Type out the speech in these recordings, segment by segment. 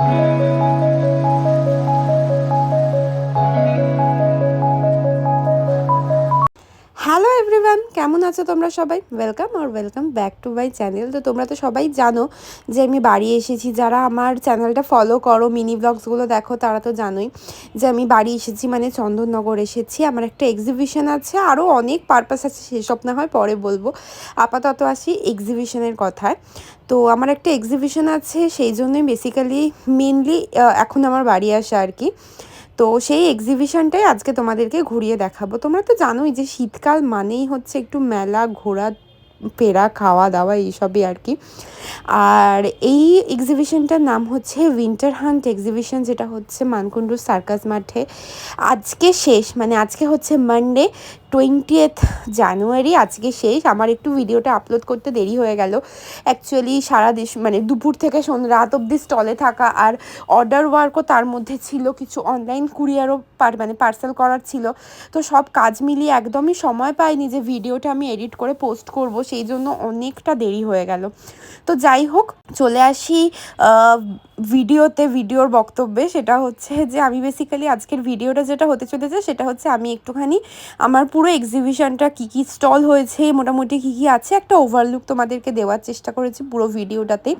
Thank you. আছো তোমরা সবাই? Welcome R welcome back to my channel তো তোমরা তো সবাই জানো যে আমি বাড়ি এসেছি। যারা আমার চ্যানেলটা ফলো করো মিনি ব্লগসগুলো দেখো, তারা তো জানোই যে আমি বাড়ি এসেছি মানে চন্দননগর এসেছি। আমার একটা এক্সিবিশন আছে আরও অনেক পারপাস আছে সেসব না হয় পরে বলব। আপাতত আসি এক্সিবিশনের কথায়। তো আমার একটা এক্সিবিশন আছে, সেই জন্যই বেসিক্যালি মেনলি এখন আমার বাড়ি আসা আর কি। তো সেই এক্সিবিশনটাই আজকে তোমাদেরকে ঘুরিয়ে দেখাবো। তোমরা তো জানোই যে শীতকাল মানেই হচ্ছে একটু মেলা ঘোরা ফেরা খাওয়া দাওয়া এইসবই আর কি। আর এই এক্সিবিশনটার নাম হচ্ছে উইন্টার হান্ট এক্সিবিশন যেটা হচ্ছে মানকুণ্ডু সার্কাস মাঠে। আজকে শেষ মানে আজকে হচ্ছে মানডে টোয়েন্টিয়েথ জানুয়ারি আজকে শেষ। আমার একটু ভিডিওটা আপলোড করতে দেরি হয়ে গেল। অ্যাকচুয়ালি সারা দেশ মানে দুপুর থেকে সন্ধ্যা রাত অবধি স্টলে থাকা আর অর্ডার ওয়ার্কও তার মধ্যে ছিল। কিছু অনলাইন কুরিয়ারও পার মানে পার্সেল করার ছিল। তো সব কাজ মিলিয়ে একদমই সময় পাইনি যে ভিডিওটা আমি এডিট করে পোস্ট করব। সেই জন্য অনেকটা দেরি হয়ে গেল। তো যাই হোক, চলে আসি ভিডিওতে, ভিডিওর বক্তব্যে। সেটা হচ্ছে যে, আমি বেসিক্যালি আজকের ভিডিওটা যেটা হতে চলেছে, সেটা হচ্ছে আমি একটুখানি আমার পুরো এক্সিবিশনটা কী কী স্টল হয়েছে, মোটামুটি কী কী আছে, একটা ওভারলুক তোমাদেরকে দেওয়ার চেষ্টা করেছি পুরো ভিডিওটাতে।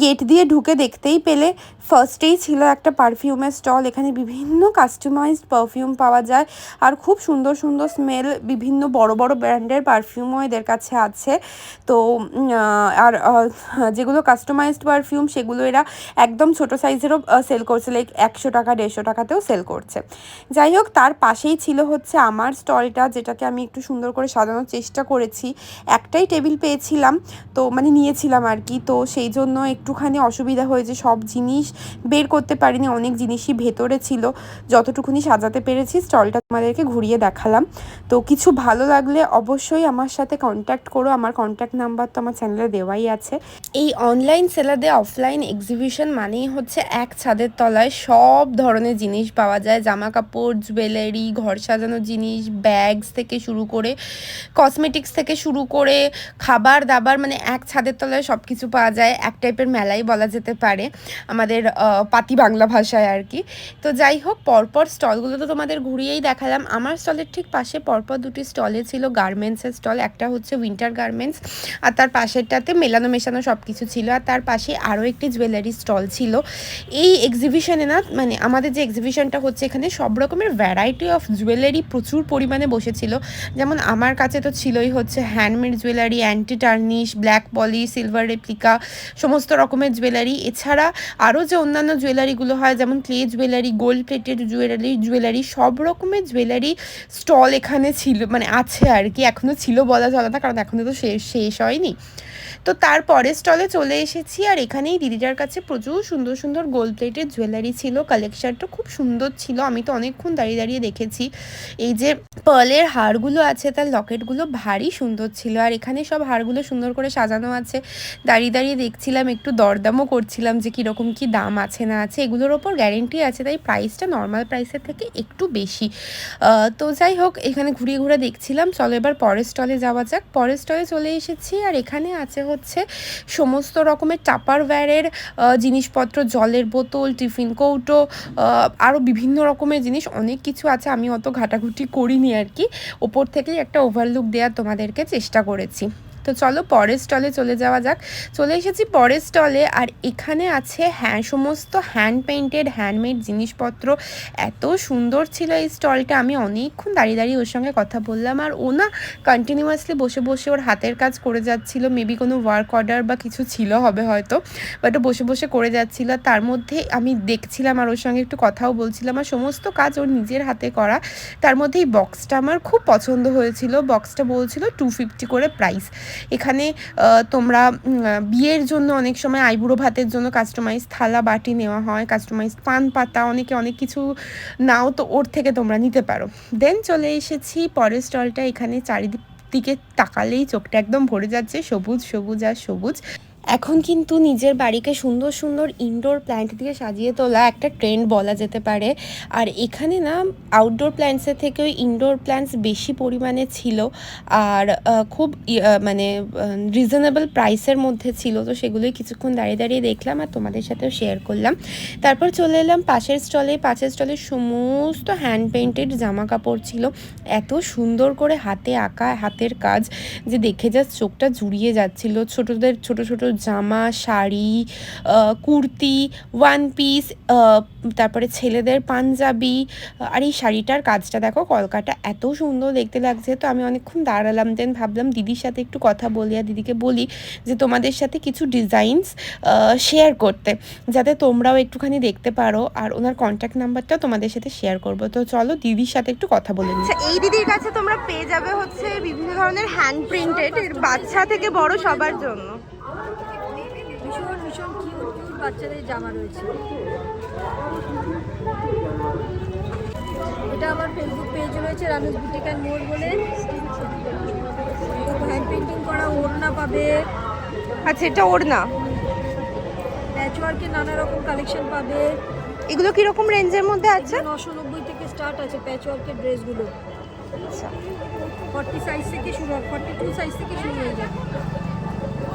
গেট দিয়ে ঢুকে দেখতেই পেলে ফার্স্টেই ছিল একটা পারফিউমের স্টল এখানে বিভিন্ন কাস্টমাইজড পারফিউম পাওয়া যায়। আর খুব সুন্দর সুন্দর স্মেল বিভিন্ন বড় বড় ব্র্যান্ডের পারফিউমও এদের কাছে আছে। তো আর যেগুলো কাস্টমাইজড পারফিউম সেগুলো এরা একদম ছোট সাইজেরও সেল করছে লাইক একশো টাকা, দেড়শো টাকাতেও সেল করছে। যাই হোক, তার পাশেই ছিল হচ্ছে আমার স্টলটা, যেটাকে আমি একটু সুন্দর করে সাজানোর চেষ্টা করেছি। একটাই টেবিল পেয়েছিলাম, তো মানে নিয়েছিলাম আর কি। তো সেই জন্য একটুখানি অসুবিধা হয়েছে, সব জিনিস বের করতে পারিনি, অনেক জিনিসই ভেতরে ছিল। যতটুকুনি সাজাতে পেরেছি, স্টলটা তোমাদেরকে ঘুরিয়ে দেখালাম। তো কিছু ভালো লাগলে অবশ্যই আমার সাথে কন্ট্যাক্ট করো। আমার কন্ট্যাক্ট নাম্বার তো আমার চ্যানেলে দেওয়াই আছে। এই অনলাইন সেলারে অফলাইন এক্সিবিশন মানেই হচ্ছে এক ছাদের তলায় সব ধরনের জিনিস পাওয়া যায়। জামা কাপড় জুয়েলারি ঘর সাজানোর জিনিস ব্যাগস থেকে শুরু করে কসমেটিক্স থেকে শুরু করে, খাবার দাবার মানে এক ছাদের তলায় সব কিছু পাওয়া যায়। এক টাইপের মেলাই বলা যেতে পারে আমাদের পাতি বাংলা ভাষায় আর কি। তো যাই হোক, পরপর স্টলগুলো তো তোমাদের ঘুরিয়েই দেখালাম। আমার স্টলের ঠিক পাশে পরপর দুটি স্টলে ছিল গার্মেন্টসের স্টল একটা হচ্ছে উইন্টার গার্মেন্টস আর তার পাশেরটাতে মেলানো মেশানো সব কিছু ছিল, আর তার পাশে আরও একটি জুয়েলারি স্টল ছিল। এই এক্সিবিশনে না মানে আমাদের যে এক্সিবিশনটা হচ্ছে এখানে সব রকমের ভ্যারাইটি অফ জুয়েলারি প্রচুর পরিমাণে বসেছিল। যেমন আমার কাছে তো ছিলই হচ্ছে handmade jewellery anti tarnish black poly silver replica সমস্ত রকমের জুয়েলারি এছাড়া আরও যে অন্যান্য জুয়েলারিগুলো হয়, যেমন clay jewellery gold plated jewellery jewellery সব রকমের জুয়েলারি স্টল এখানে ছিল মানে আছে আর কি এখনও ছিল বলা চলে না, কারণ এখনও তো শেষ শেষ হয়নি। তো তারপরে স্টলে চলে এসেছি আর এখানেই দিদিটার কাছে প্রচুর সুন্দর সুন্দর গোল্ড প্লেটের জুয়েলারি ছিল। কালেকশনটা খুব সুন্দর ছিল। আমি তো অনেকক্ষণ দাঁড়িয়ে দাঁড়িয়ে দেখেছি। এই যে পার্লের হারগুলো আছে, তার লকেটগুলো ভারী সুন্দর ছিল। আর এখানে সব হারগুলো সুন্দর করে সাজানো আছে। দাঁড়িয়ে দাঁড়িয়ে দেখছিলাম, একটু দরদামও করছিলাম যে কীরকম কী দাম আছে না আছে। এগুলোর ওপর গ্যারেন্টি আছে, তাই প্রাইসটা নর্মাল প্রাইসের থেকে একটু বেশি। তো যাই হোক, এখানে ঘুরিয়ে ঘুরে দেখছিলাম। চলো এবার পরের স্টলে যাওয়া যাক। পরের স্টলে চলে এসেছি আর এখানে আছে হচ্ছে সমস্ত রকমের টাপারওয়্যারের জিনিসপত্র, জলের বোতল, টিফিন কৌটো আরও বিভিন্ন রকমের জিনিস, অনেক কিছু আছে। আমি অত ঘাটাঘুটি করিনি আর কি। ওপর থেকেই একটা ওভারলুক দেওয়ার তোমাদেরকে চেষ্টা করেছি। তো চলো পরের স্টলে চলে যাওয়া যাক। চলে এসেছি পরের স্টলে আর এখানে আছে হ্যাঁ সমস্ত হ্যান্ড পেইন্টেড হ্যান্ডমেড জিনিসপত্র। এত সুন্দর ছিল এই স্টলটা আমি অনেকক্ষণ দাঁড়িয়ে দাঁড়িয়ে ওর সঙ্গে কথা বললাম আর ও না কন্টিনিউয়াসলি বসে বসে ওর হাতের কাজ করে যাচ্ছিল। মেবি কোনো ওয়ার্ক অর্ডার বা কিছু ছিল হবে হয়তো বাট বসে বসে করে যাচ্ছিল। তার মধ্যে আমি দেখছিলাম আর ওর সঙ্গে একটু কথাও বলছিলাম আর সমস্ত কাজ ওর নিজের হাতে করা। তার মধ্যে এই বক্সটা আমার খুব পছন্দ হয়েছিল। বক্সটা বলছিল টু ফিফটি করে প্রাইস এখানে তোমরা বিয়ের জন্য অনেক সময় আইবুড়ো ভাতের জন্য কাস্টমাইজ থালা, বাটি নেওয়া হয় কাস্টমাইজ পান পাতা, অনেকে অনেক কিছু নাও তো ওর থেকে তোমরা নিতে পারো। দেন চলে এসেছি, পরের স্টলটা এখানে চারিদিক দিকে তাকালেই চোখটা একদম ভরে যাচ্ছে, সবুজ সবুজ আর সবুজ। এখন কিন্তু নিজের বাড়িকে সুন্দর সুন্দর ইনডোর প্ল্যান্ট দিয়ে সাজিয়ে তোলা একটা ট্রেন্ড বলা যেতে পারে। আর এখানে না আউটডোর প্ল্যান্টসের থেকেও ইনডোর প্ল্যান্টস বেশি পরিমাণে ছিল। আর খুব মানে রিজনেবল প্রাইসের মধ্যে ছিল। তো সেগুলোই কিছুক্ষণ দাঁড়িয়ে দাঁড়িয়ে দেখলাম আর তোমাদের সাথেও শেয়ার করলাম। তারপর চলে এলাম পাশের স্টলে পাশের স্টলে সমস্ত হ্যান্ড পেন্টেড জামা কাপড় ছিল। এত সুন্দর করে হাতে আঁকা, হাতের কাজ যে দেখে যা চোখটা জুড়িয়ে যাচ্ছিল। ছোটদের, ছোট ছোট জামা, শাড়ি কুর্তি ওয়ান পিস তারপরে ছেলেদের পাঞ্জাবি। আর এই শাড়িটার কাজটা দেখো, কলকাতা এত সুন্দর দেখতে লাগছে। তো আমি অনেকক্ষণ দাঁড়ালাম দেন ভাবলাম দিদির সাথে একটু কথা বলি আর দিদিকে বলি যে তোমাদের সাথে কিছু ডিজাইনস শেয়ার করতে, যাতে তোমরাও একটুখানি দেখতে পারো। আর ওনার কন্ট্যাক্ট নাম্বারটাও তোমাদের সাথে শেয়ার করব। তো চলো দিদির সাথে একটু কথা বলে নিই। আচ্ছা এই দিদির কাছে তোমরা পেয়ে যাবে হচ্ছে বিভিন্ন ধরনের হ্যান্ড প্রিন্টেড বাচ্চা থেকে বড় সবার জন্য। ভীষণ কিউট কিউট বাচ্চাদের জামা রয়েছে। এটা আমার ফেসবুক পেজে রয়েছে রানুস বুটিক অ্যান্ড মোর বলে হ্যান্ড পেন্টিং করা ওড়না পাবে। আচ্ছা এটা ওর না প্যাচওয়ার্কের নানা রকম কালেকশন পাবে। এগুলো কীরকম রেঞ্জের মধ্যে আছে? নশো নব্বই থেকে স্টার্ট আছে প্যাচওয়ার্কের ড্রেসগুলো আচ্ছা। ফর্টি সাইজ থেকে শুরু ফর্টি টু সাইজ থেকে শুরু হয়ে যাবে।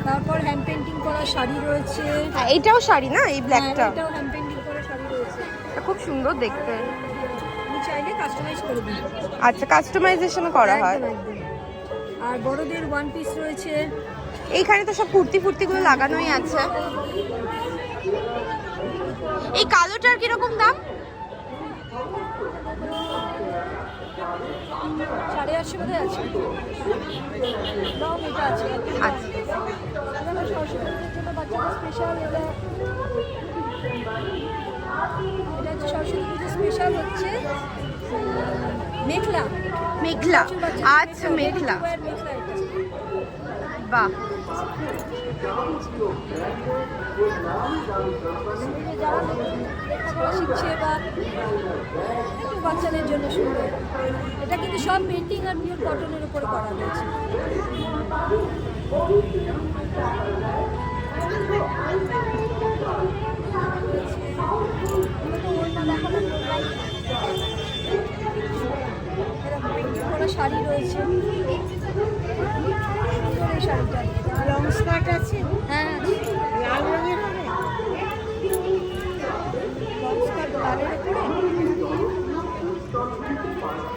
তারপর হ্যান্ড পেন্টিং করা শাড়ি রয়েছে। হ্যাঁ, এটাও শাড়ি না? এই ব্ল্যাকটা এটাও হ্যান্ড পেন্টিং করা শাড়ি রয়েছে। এটা খুব সুন্দর দেখতে। চাইলে কাস্টমাইজ করে দিই আচ্ছা কাস্টমাইজেশন করা হয়। আর বড়দের ওয়ান পিস রয়েছে। এইখানে তো সব কুর্তি ফুর্তিগুলো লাগানোই আছে। এই কালোটার কীরকম দাম? সাড়ে আটশো করে আছে দাম এটা আছে আচ্ছা এখানে সরস্বতী পুজোর জন্য বাচ্চাদের স্পেশাল এটা এটা হচ্ছে সরস্বতী পুজো স্পেশাল হচ্ছে মেঘলা মেঘলা প্রচুর বাচ্চা স্কুলে শিখছে বা বাচ্চাদের জন্য সুন্দর, এটা কিন্তু সব পেন্টিং আর পিওর কটনের উপরে করা হয়েছে। এরকম painting করা শাড়ি রয়েছে সুন্দর এই শাড়িটা লং স্কার্ট আছে হ্যাঁ আছে। লাল রঙের হবে লস্কার লালের উপরে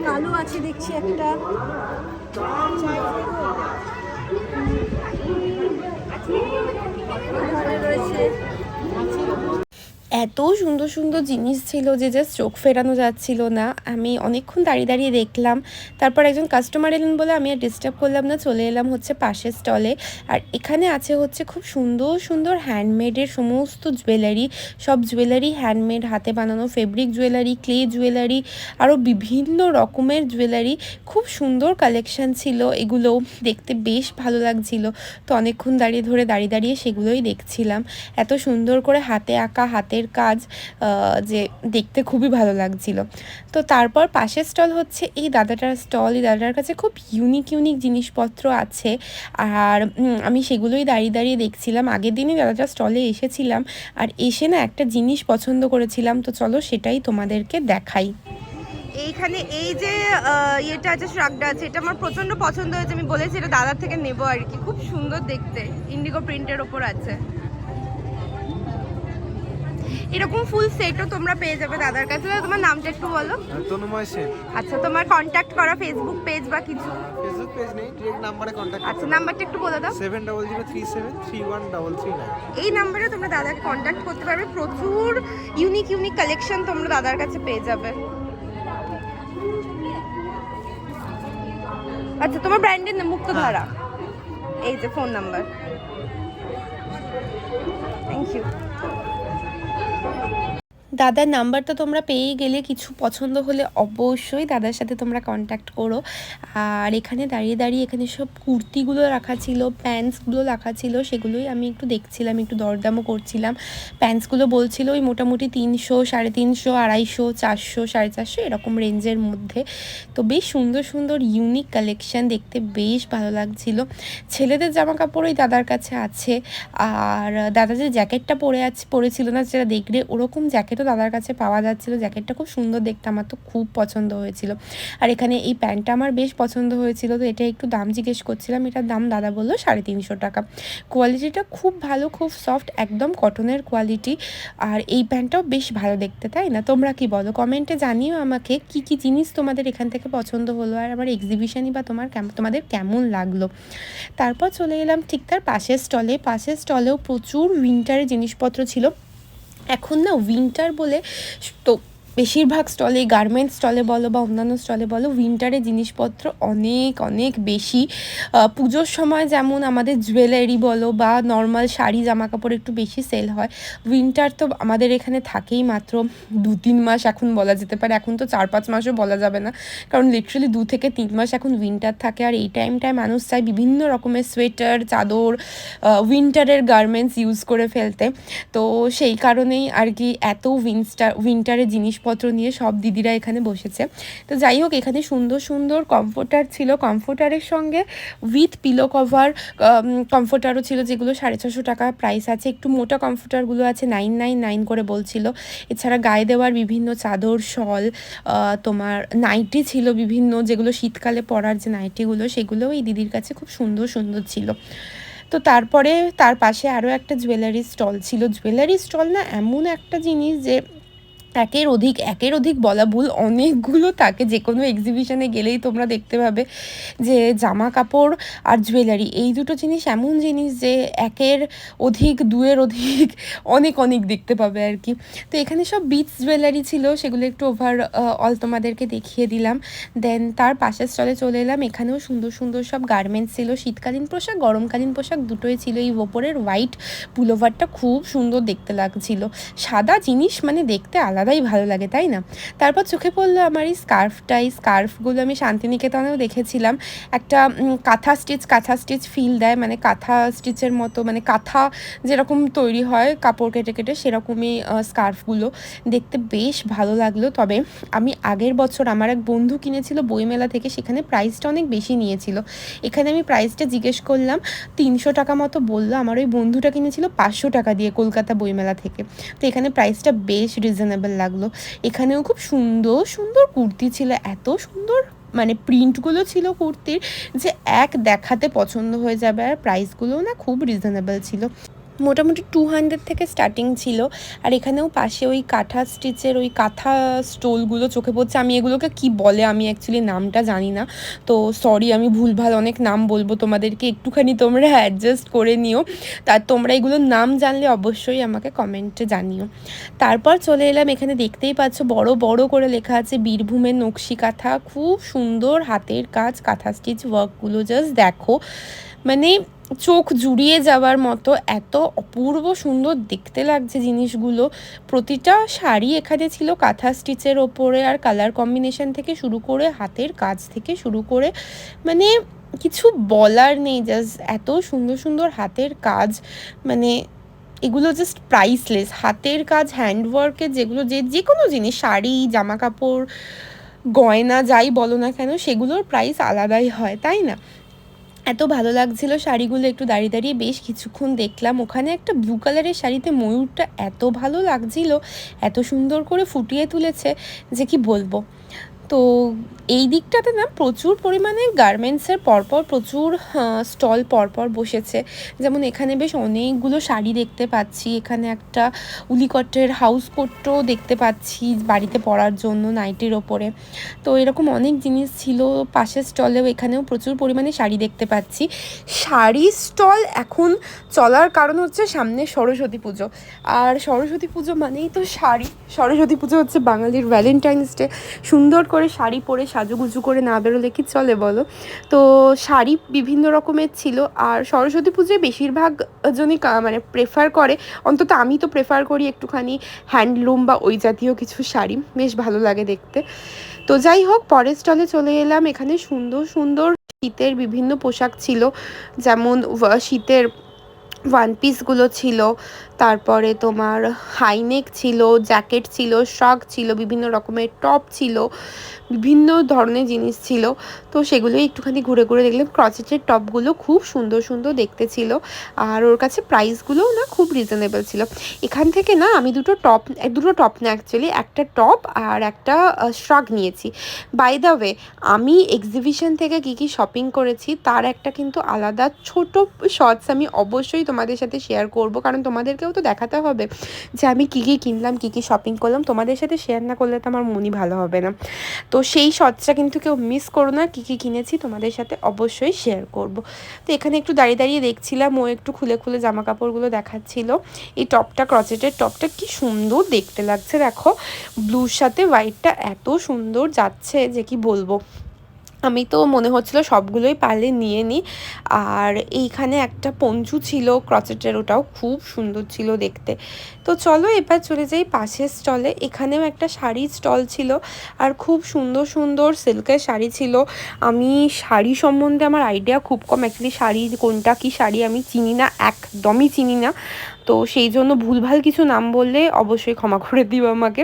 কালো আছে দেখছি একটা এখানে রয়েছে এত সুন্দর সুন্দর জিনিস ছিল যে জাস্ট চোখ ফেরানো যাচ্ছিল না। আমি অনেকক্ষণ দাঁড়িয়ে দাঁড়িয়ে দেখলাম। তারপর একজন কাস্টমার এলেন বলে আমি আর ডিস্টার্ব করলাম না, চলে এলাম হচ্ছে পাশের স্টলে আর এখানে আছে হচ্ছে খুব সুন্দর সুন্দর হ্যান্ডমেডের সমস্ত জুয়েলারি সব জুয়েলারি হ্যান্ডমেড হাতে বানানো ফেব্রিক জুয়েলারি ক্লে জুয়েলারি আরও বিভিন্ন রকমের জুয়েলারি খুব সুন্দর কালেকশন ছিল, এগুলো দেখতে বেশ ভালো লাগছিল। তো অনেকক্ষণ দাঁড়িয়ে ধরে দাঁড়িয়ে দাঁড়িয়ে সেগুলোই দেখছিলাম। এত সুন্দর করে হাতে আঁকা, হাতের কাজ যে দেখতে খুবই ভালো লাগছিল। তো তারপর পাশের স্টল হচ্ছে এই দাদাটার স্টল। এই দাদাটার কাছে খুব ইউনিক ইউনিক জিনিসপত্র আছে। আর আমি সেগুলোই দাঁড়িয়ে দাঁড়িয়ে দেখছিলাম। আগের দিনই দাদাটার স্টলে এসেছিলাম। আর এসে না একটা জিনিস পছন্দ করেছিলাম। তো চলো সেটাই তোমাদেরকে দেখাই। এইখানে এই যে ইয়েটা আছে, শ্রাগটা আছে, এটা আমার প্রচণ্ড পছন্দ হয়েছে। আমি বলেছি এটা দাদার থেকে নেব আর কি। খুব সুন্দর দেখতে। ইন্ডিগো প্রিন্টের ওপর আছে। এরকম ফুল সেটও তোমরা পেয়ে যাবে দাদার কাছে। দাদা, তোমার নামটা একটু বলো। তনুময় সেন। আচ্ছা তোমার কন্ট্যাক্ট করা ফেসবুক পেজ বা কিছু? ফেসবুক পেজ নেই ডিরেক্ট নাম্বারে কন্ট্যাক্ট আচ্ছা নাম্বারটা একটু বলে দাও। Seven double zero three seven three one double three nine এই নাম্বারে তোমরা দাদাকে কন্ট্যাক্ট করতে পারবে। প্রচুর ইউনিক ইউনিক কালেকশন তোমরা দাদার কাছে পেয়ে যাবে। আচ্ছা তোমার ব্র্যান্ডের নাম মুক্তধারা। এই যে phone number thank you Thank you. দাদার নাম্বারটা তোমরা পেয়ে গেলে, কিছু পছন্দ হলে অবশ্যই দাদার সাথে তোমরা কন্ট্যাক্ট করো। আর এখানে দাঁড়িয়ে দাঁড়িয়ে এখানে সব কুর্তিগুলো রাখা ছিল প্যান্টসগুলো রাখা ছিল, সেগুলোই আমি একটু দেখছিলাম, একটু দরদামও করছিলাম। প্যান্টসগুলো বলছিল ওই মোটামুটি তিনশো, সাড়ে তিনশো, আড়াইশো, চারশো, সাড়ে চারশো, এরকম রেঞ্জের মধ্যে। তো বেশ সুন্দর সুন্দর ইউনিক কালেকশান দেখতে বেশ ভালো লাগছিল। ছেলেদের জামা কাপড় ওই দাদার কাছে আছে। আর দাদা যে জ্যাকেটটা পরে আছে, পরেছিল না যেটা দেখলে ওরকম জ্যাকেটও দাদার কাছে পাওয়া যাচ্ছিল, জ্যাকেটটা খুব সুন্দর দেখতে, আমার তো খুব পছন্দ হয়েছিল। আর এখানে এই প্যান্টটা আমার বেশ পছন্দ হয়েছিল, তো এটা একটু দাম জিজ্ঞেস করছিলাম, এটার দাম দাদা বলল সাড়ে তিনশো টাকা। কোয়ালিটিটা খুব ভালো, খুব সফট, একদম কটনের কোয়ালিটি, আর এই প্যান্টটাও বেশ ভালো দেখতে, তাই না? তোমরা কি বলো? কমেন্টে জানিও আমাকে কি কি জিনিস তোমাদের এখান থেকে পছন্দ হলো, আর আমার এক্সিবিশনই বা তোমার তোমাদের কেমন লাগল? তারপর চলে এলাম ঠিক তার পাশের স্টলে পাশের স্টলেও প্রচুর উইন্টারের জিনিসপত্র ছিল। এখন না উইন্টার বলে তো বেশিরভাগ স্টলে গার্মেন্ট স্টলে বলো বা অন্যান্য স্টলে বলো উইন্টারের জিনিসপত্র অনেক অনেক বেশি। পুজোর সময় যেমন আমাদের জুয়েলারি বলো বা নর্মাল শাড়ি জামা কাপড় একটু বেশি সেল হয়। উইন্টার তো আমাদের এখানে থাকেই মাত্র দু তিন মাস এখন বলা যেতে পারে। এখন তো চার পাঁচ মাসও বলা যাবে না। কারণ লিটারালি দু থেকে তিন মাস এখন উইন্টার থাকে আর এই টাইমটায় মানুষ চায় বিভিন্ন রকমের সোয়েটার চাদর উইন্টারের গার্মেন্টস ইউজ করে ফেলতে। তো সেই কারণেই আর কি এত উইন্টার উইন্টারের জিনিসপত্র নিয়ে সব দিদিরা এখানে বসেছে। তো যাই হোক, এখানে সুন্দর সুন্দর কমফোর্টার ছিল। কমফোর্টারের সঙ্গে উইথ পিলো কভার কমফোর্টারও ছিল যেগুলো সাড়ে ছশো টাকা প্রাইস আছে। একটু মোটা কমফোর্টারগুলো আছে নাইন নাইন নাইন করে বলছিল। এছাড়া গায়ে দেওয়ার বিভিন্ন চাদর শল তোমার নাইটি ছিল বিভিন্ন, যেগুলো শীতকালে পরার যে নাইটিগুলো সেগুলোও এই দিদির কাছে খুব সুন্দর সুন্দর ছিল। তো তারপরে তার পাশে আরও একটা জুয়েলারি স্টল ছিল। জুয়েলারি স্টল না এমন একটা জিনিস যে একের অধিক একের অধিক বলা ভুল, অনেকগুলো থাকে যে কোনো এক্সিবিশনে গেলেই তোমরা দেখতে পাবে যে জামা কাপড় আর জুয়েলারি এই দুটো জিনিস এমন জিনিস যে একের অধিক দুয়ের অধিক, অনেক অনেক দেখতে পাবে আর কি। তো এখানে সব বিটস জুয়েলারি ছিল, সেগুলো একটু ওভার অল তোমাদেরকে দেখিয়ে দিলাম। দেন তার পাশের স্টলে চলে এলাম, এখানেও সুন্দর সুন্দর সব গার্মেন্টস ছিল। শীতকালীন পোশাক, গরমকালীন পোশাক দুটোই ছিল। এই ওপরের হোয়াইট পুলোভারটা খুব সুন্দর দেখতে লাগছিল। সাদা জিনিস মানে দেখতে আলাদাই ভালো লাগে, তাই না? তারপর চোখে পড়ল আমার এই স্কার্ফটা, এই স্কার্ফগুলো আমি শান্তিনিকেতনেও দেখেছিলাম। একটা কাঁথা স্টিচ কাঁথা স্টিচ ফিল দেয় মানে কাঁথা স্টিচের মতো মানে কাঁথা যেরকম তৈরি হয়, কাপড় কেটে কেটে সেরকমই স্কার্ফগুলো। দেখতে বেশ ভালো লাগল, তবে আমি আগের বছর আমার এক বন্ধু কিনেছিল বইমেলা থেকে, সেখানে প্রাইসটা অনেক বেশি নিয়েছিল। এখানে আমি প্রাইসটা জিজ্ঞেস করলাম, তিনশো টাকা মতো বলল, আমার ওই বন্ধুটা কিনেছিল পাঁচশো টাকা দিয়ে কলকাতা বইমেলা থেকে। তো এখানে প্রাইসটা বেশ রিজনেবল লাগল। এখানেও খুব সুন্দর সুন্দর কুর্তি ছিল, এত সুন্দর মানে প্রিন্টগুলো ছিল কুর্তির যে এক দেখাতে পছন্দ হয়ে যাবে আর প্রাইসগুলোও না খুব রিজনেবল ছিল। মোটামুটি টু হান্ড্রেড থেকে স্টার্টিং ছিল। আর এখানেও পাশে ওই কাঁথা স্টিচের ওই কাঁথা স্টোলগুলো চোখে পড়ছে। আমি এগুলোকে কি বলে? আমি অ্যাকচুয়ালি নামটা জানি না। তো সরি আমি ভুলভাল অনেক নাম বলব তোমাদেরকে। একটুখানি তোমরা অ্যাডজাস্ট করে নিও। তার তোমরা এগুলোর নাম জানলে অবশ্যই আমাকে কমেন্টে জানিও। তারপর চলে এলাম, এখানে দেখতেই পাচ্ছ বড় বড় করে লেখা আছে, বীরভূমের নকশি কাঁথা। খুব সুন্দর হাতের কাজ, কাঁথা স্টিচ ওয়ার্কগুলো জাস্ট দেখো। মানে চোখ জুড়িয়ে যাওয়ার মতো এত অপূর্ব সুন্দর দেখতে লাগছে জিনিসগুলো। প্রতিটা শাড়ি এখানে ছিল কাঁথা স্টিচের ওপরে আর কালার কম্বিনেশন থেকে শুরু করে হাতের কাজ থেকে শুরু করে মানে কিছু বলার নেই জাস্ট এত সুন্দর সুন্দর হাতের কাজ মানে এগুলো জাস্ট প্রাইসলেস হাতের কাজ হ্যান্ডওয়ার্কের যেগুলো, যে যে কোনো জিনিস, শাড়ি জামা কাপড় গয়না, যাই বলো না কেন, সেগুলোর প্রাইস আলাদাই হয়, তাই না? এত ভালো লাগছিল শাড়িগুলো একটু দাঁড়িয়ে দাঁড়িয়ে। বেশ কিছুক্ষণ দেখলাম ওখানে একটা ব্লু কালারের শাড়িতে ময়ূরটা এত ভালো লাগছিল, এত সুন্দর করে ফুটিয়ে তুলেছে যে কি বলব। তো এই দিকটাতে না প্রচুর পরিমাণে গার্মেন্টসের পরপর প্রচুর স্টল পরপর বসেছে। যেমন এখানে বেশ অনেকগুলো শাড়ি দেখতে পাচ্ছি, এখানে একটা উলিকটের হাউস কোটও দেখতে পাচ্ছি বাড়িতে পরার জন্য নাইটির ওপরে। তো এরকম অনেক জিনিস ছিল, পাশের স্টলেও এখানেও প্রচুর পরিমাণে শাড়ি দেখতে পাচ্ছি। শাড়ি স্টল এখন চলার কারণ হচ্ছে সামনে সরস্বতী পুজো। আর সরস্বতী পুজো মানেই তো শাড়ি। সরস্বতী পুজো হচ্ছে বাঙালির ভ্যালেন্টাইন্স ডে সুন্দর করে শাড়ি পরে সাজুগুজু করে না বেরোলে কি চলে বলো? তো শাড়ি বিভিন্ন রকমের ছিল আর সরস্বতী পুজোয় বেশিরভাগ জনই মানে প্রেফার করে, অন্তত আমি তো প্রেফার করি একটুখানি হ্যান্ডলুম বা ওই জাতীয় কিছু শাড়ি, বেশ ভালো লাগে দেখতে। তো যাই হোক, পরের স্টলে চলে এলাম, এখানে সুন্দর সুন্দর শীতের বিভিন্ন পোশাক ছিল, যেমন শীতের ওয়ান পিসগুলো ছিল, তারপরে তোমার হাইনেক ছিল জ্যাকেট ছিল শ্রক ছিল, বিভিন্ন রকমের টপ ছিল। বিভিন্ন ধরনের জিনিস ছিল। তো সেগুলো একটুখানি ঘুরে ঘুরে দেখলাম। ক্রচেটের টপগুলো খুব সুন্দর সুন্দর দেখতে ছিল। আর ওর কাছে প্রাইসগুলোও না খুব রিজনেবল ছিল। এখান থেকে না আমি দুটো টপ দুটো টপ না অ্যাকচুয়ালি একটা টপ আর একটা শ্রাগ নিয়েছি। বাই দ্য ওয়ে আমি এক্সিবিশন থেকে কী কী শপিং করেছি তার একটা কিন্তু আলাদা ছোট শর্টস আমি অবশ্যই তোমাদের সাথে শেয়ার করব। কারণ তোমাদেরকেও তো দেখাতে হবে যে আমি কী কী কিনলাম, কী কী শপিং করলাম। তোমাদের সাথে শেয়ার না করলে তো আমার মনই ভালো হবে না। তো সেই শর্টসটা কিন্তু কেউ মিস করো না, কী কী কিনেছি তোমাদের সাথে অবশ্যই শেয়ার করব। তো এখানে একটু দাঁড়িয়ে দাঁড়িয়ে দেখছিলাম, ও একটু খুলে খুলে জামা কাপড়গুলো দেখাচ্ছিল। এই টপটা ক্রচেটের টপটা কি সুন্দর দেখতে লাগছে, দেখো। ব্লুর সাথে হোয়াইটটা এত সুন্দর যাচ্ছে যে কি বলব। আমি তো মনে হচ্ছিল সবগুলোই পারলে নিয়ে নিই। আর এইখানে একটা পঞ্চু ছিল ক্রচেটের ওটাও খুব সুন্দর ছিল দেখতে। তো চলো এবার চলে যাই পাশের স্টলে এখানেও একটা শাড়ির স্টল ছিল আর খুব সুন্দর সুন্দর সিল্কের শাড়ি ছিল। আমি শাড়ি সম্বন্ধে আমার আইডিয়া খুব কম। অ্যাকচুয়ালি শাড়ি কোনটা কি শাড়ি আমি চিনি না, একদমই চিনি না। তো সেই জন্য ভুলভাল কিছু নাম বললে অবশ্যই ক্ষমা করে দিও আমাকে।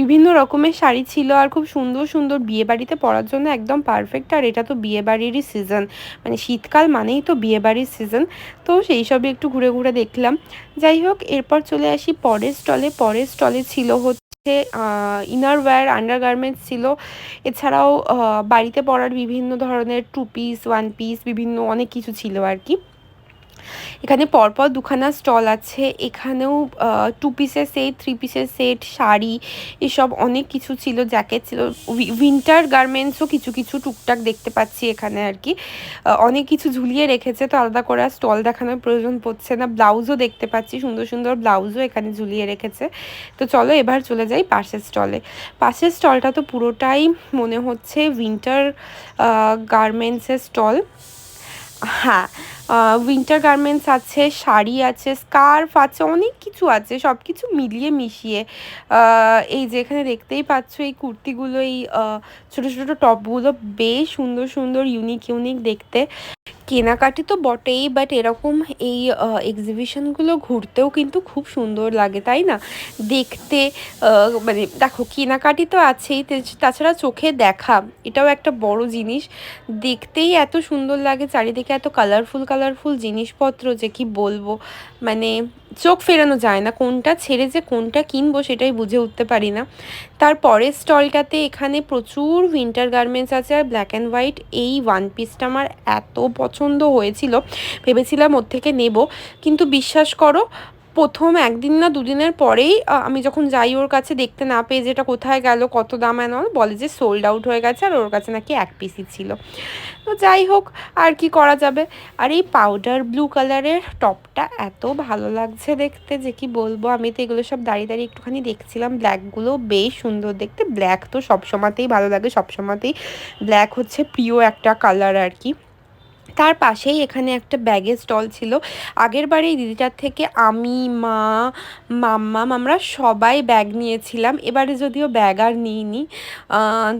বিভিন্ন রকমের শাড়ি ছিল আর খুব সুন্দর সুন্দর বিয়ে বাড়িতে পরার জন্য একদম পারফেক্ট আর এটা তো বিয়ে বাড়িরই সিজন মানে শীতকাল মানেই তো বিয়ে বাড়ির সিজন তো সেই সবই একটু ঘুরে ঘুরে দেখলাম। যাই হোক, এরপর চলে আসি পরের স্টলে পরের স্টলে ছিল হচ্ছে ইনার ওয়্যার আন্ডার গার্মেন্টস ছিল। এছাড়াও বাড়িতে পরার বিভিন্ন ধরনের টু পিস ওয়ান পিস বিভিন্ন অনেক কিছু ছিল আর কি। এখানে পরপর দুখানা স্টল আছে, এখানেও টু পিসের সেট থ্রি পিসের সেট শাড়ি, এসব অনেক কিছু ছিল জ্যাকেট ছিল উইন্টার গার্মেন্টসও কিছু কিছু টুকটাক দেখতে পাচ্ছি এখানে আর কি। অনেক কিছু ঝুলিয়ে রেখেছে তো আলাদা করে স্টল দেখানোর প্রয়োজন পড়ছে না। ব্লাউজও দেখতে পাচ্ছি, সুন্দর সুন্দর ব্লাউজও এখানে ঝুলিয়ে রেখেছে। তো চলো এবার চলে যাই পাশের স্টলে। পাশের স্টলটা তো পুরোটাই মনে হচ্ছে উইন্টার গার্মেন্টসের স্টল। হ্যাঁ উইন্টার গার্মেন্টস আছে, শাড়ি আছে স্কার্ফ আছে, অনেক কিছু আছে সব কিছু মিলিয়ে মিশিয়ে। এই যে এখানে দেখতেই পাচ্ছ এই কুর্তিগুলো, এই ছোটো ছোটো টপগুলো, বেশ সুন্দর সুন্দর ইউনিক ইউনিক দেখতে। কেনাকাটি তো বটেই বাট এরকম এই এক্সিবিশনগুলো ঘুরতেও কিন্তু খুব সুন্দর লাগে, তাই না? দেখতে মানে দেখো কেনাকাটি তো আছেই তাছাড়া চোখে দেখা, এটাও একটা বড় জিনিস। দেখতেই এত সুন্দর লাগে, চারিদিকে এত কালারফুল কালারফুল জিনিসপত্র যে কি বলব? মানে চোখ ফেরানো যায় না, কোনটা ছেড়ে যে কোনটা কিনবো সেটাই বুঝে উঠতে পারি না। তার পরের স্টলটাতে এখানে প্রচুর উইন্টার গার্মেন্টস আছে আর ব্ল্যাক অ্যান্ড হোয়াইট এই ওয়ান পিসটা আমার এত পছন্দ হয়েছিল। ভেবেছিলাম ওর থেকে নেব। কিন্তু বিশ্বাস করো প্রথম একদিন না দুদিনের পরেই আমি যখন যাই ওর কাছে দেখতে না পেয়ে যেটা কোথায় গেল, কত দাম এন বলে যে সোল্ড আউট হয়ে গেছে আর ওর কাছে নাকি এক পিসই ছিল। তো যাই হোক, আর কি করা যাবে? আর এই পাউডার ব্লু কালারের টপটা এত ভালো লাগছে দেখতে যে কি বলব? আমি তো এগুলো সব দাঁড়িয়ে দাঁড়িয়ে একটুখানি দেখছিলাম। ব্ল্যাকগুলো বেশ সুন্দর দেখতে। ব্ল্যাক তো সবসময়তেই ভালো লাগে, সবসময়তেই ব্ল্যাক হচ্ছে প্রিয় একটা কালার আর কি। তার পাশেই এখানে একটা ব্যাগের স্টল ছিল। আগের বারে এই দিদিটার থেকে আমি, মা মাম্মাম আমরা সবাই ব্যাগ নিয়েছিলাম। এবারে যদিও ব্যাগ আর নিইনি।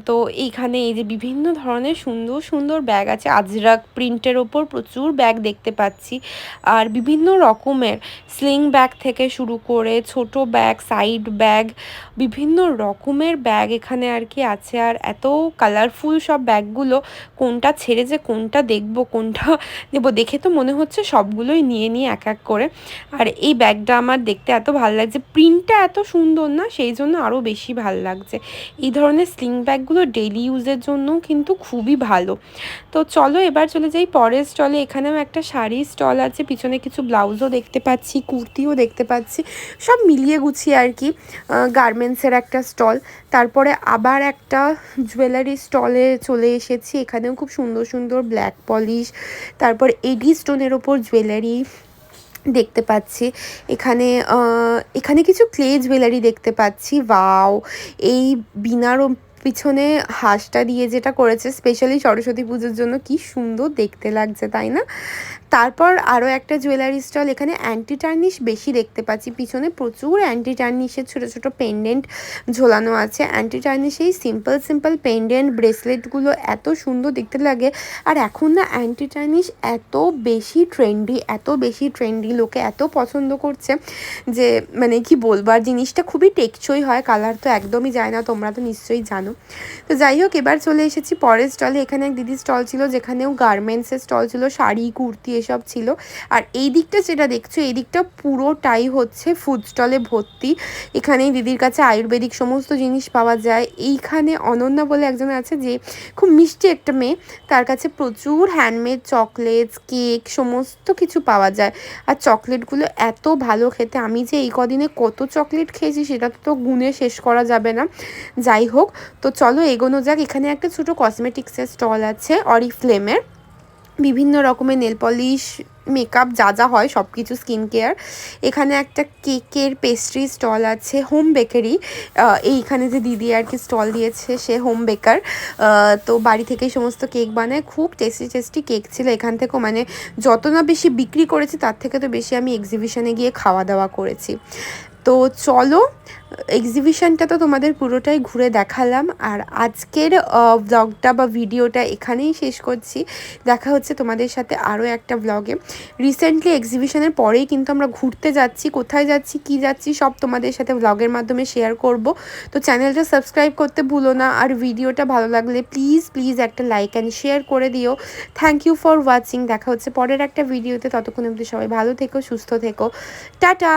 তো এইখানে এই যে বিভিন্ন ধরনের সুন্দর সুন্দর ব্যাগ আছে। আজরাক প্রিন্টের ওপর প্রচুর ব্যাগ দেখতে পাচ্ছি। আর বিভিন্ন রকমের স্লিং ব্যাগ থেকে শুরু করে ছোট ব্যাগ সাইড ব্যাগ বিভিন্ন রকমের ব্যাগ এখানে আর কি আছে। আর এত কালারফুল সব ব্যাগগুলো কোনটা ছেড়ে যে কোনটা দেখব কোনটা নেব দেখে তো মনে হচ্ছে সবগুলোই নিয়ে নিয়ে এক এক করে। আর এই ব্যাগটা আমার দেখতে এত ভালো লাগছে। প্রিন্টটা এত সুন্দর না, সেই জন্য আরও বেশি ভালো লাগছে। এই ধরনের স্লিং ব্যাগগুলো ডেইলি ইউজের জন্য কিন্তু খুবই ভালো। তো চলো এবার চলে যাই পরের স্টলে এখানেও একটা শাড়ির স্টল আছে, পিছনে কিছু ব্লাউজও দেখতে পাচ্ছি, কুর্তিও দেখতে পাচ্ছি। সব মিলিয়ে গুছিয়ে আর কি গার্মেন্টসের একটা স্টল তারপরে আবার একটা জুয়েলারি স্টলে চলে এসেছি। এখানেও খুব সুন্দর সুন্দর ব্ল্যাক পলিশ তারপর এডি স্টোনের ওপর জুয়েলারি দেখতে পাচ্ছি। এখানে এখানে কিছু ক্লে জুয়েলারি দেখতে পাচ্ছি। ওয়াও! এই বিনার পিছনে হাঁসটা দিয়ে যেটা করেছে স্পেশালি সরস্বতী পুজোর জন্য কি সুন্দর দেখতে লাগছে, তাই না? তারপর আরও একটা জুয়েলারি স্টল এখানে অ্যান্টি টার্নিশ বেশি দেখতে পাচ্ছি। পিছনে প্রচুর অ্যান্টি টার্নিশের ছোটো ছোটো পেন্ডেন্ট ঝোলানো আছে। অ্যান্টি টার্নিশেই সিম্পল সিম্পল পেন্ডেন্ট ব্রেসলেটগুলো এত সুন্দর দেখতে লাগে। আর এখন না অ্যান্টি টার্নিশ এত বেশি ট্রেন্ডি এত বেশি ট্রেন্ডি লোকে এত পছন্দ করছে যে মানে কি বলবার জিনিসটা খুবই টেকসই হয় কালার তো একদমই যায় না, তোমরা তো নিশ্চয়ই জানো। তো যাই হোক, এবার চলে এসেছি পরের স্টলে। এখানে এক দিদির স্টল ছিল, যেখানেও গার্মেন্টসের স্টল ছিল, শাড়ি, কুর্তি এসব ছিল। আর এই দিকটা যেটা দেখছ, এই দিকটা পুরোটাই হচ্ছে ফুড স্টলে ভর্তি। এখানে দিদির কাছে আয়ুর্বেদিক সমস্ত জিনিস পাওয়া যায়। এইখানে অনন্যা বলে একজন আছে যে, খুব মিষ্টি একটা মেয়ে, তার কাছে প্রচুর হ্যান্ডমেড চকলেটস কেক সমস্ত কিছু পাওয়া যায়। আর চকলেটগুলো এত ভালো খেতে। আমি যে এই কদিনে কত চকলেট খেয়েছি, সেটা তো গুণে শেষ করা যাবে না। যাই হোক তো চলো এগোনো যাক। এখানে একটা ছোটো কসমেটিক্সের স্টল আছে অরিফ্লেমের বিভিন্ন রকমের নেল পলিশ মেকআপ যা যা হয় সব কিছু স্কিন কেয়ার এখানে একটা কেকের পেস্ট্রি স্টল আছে হোম বেকারি এইখানে যে দিদি আর কি স্টল দিয়েছে, সে হোম বেকার তো বাড়ি থেকেই সমস্ত কেক বানায়। খুব টেস্টি টেস্টি কেক ছিল। এখান থেকেও মানে যত না বেশি বিক্রি করেছি, তার থেকে তো বেশি আমি এক্সিবিশনে গিয়ে খাওয়া দাওয়া করেছি। তো চলো এক্সিবিশনটা তো তোমাদের পুরোটাই ঘুরে দেখালাম। আর আজকের ব্লগটা বা ভিডিওটা এখানেই শেষ করছি। দেখা হচ্ছে তোমাদের সাথে আরও একটা ব্লগে রিসেন্টলি এক্সিবিশনের পরেই কিন্তু আমরা ঘুরতে যাচ্ছি, কোথায় যাচ্ছি, কি যাচ্ছি, সব তোমাদের সাথে ব্লগের মাধ্যমে শেয়ার করব। তো চ্যানেলটা সাবস্ক্রাইব করতে ভুলো না। আর ভিডিওটা ভালো লাগলে প্লিজ প্লিজ একটা লাইক অ্যান্ড শেয়ার করে দিও। থ্যাংক ইউ ফর ওয়াচিং দেখা হচ্ছে পরের একটা ভিডিওতে ততক্ষণ অবধি সবাই ভালো থেকো, সুস্থ থেকো। টাটা!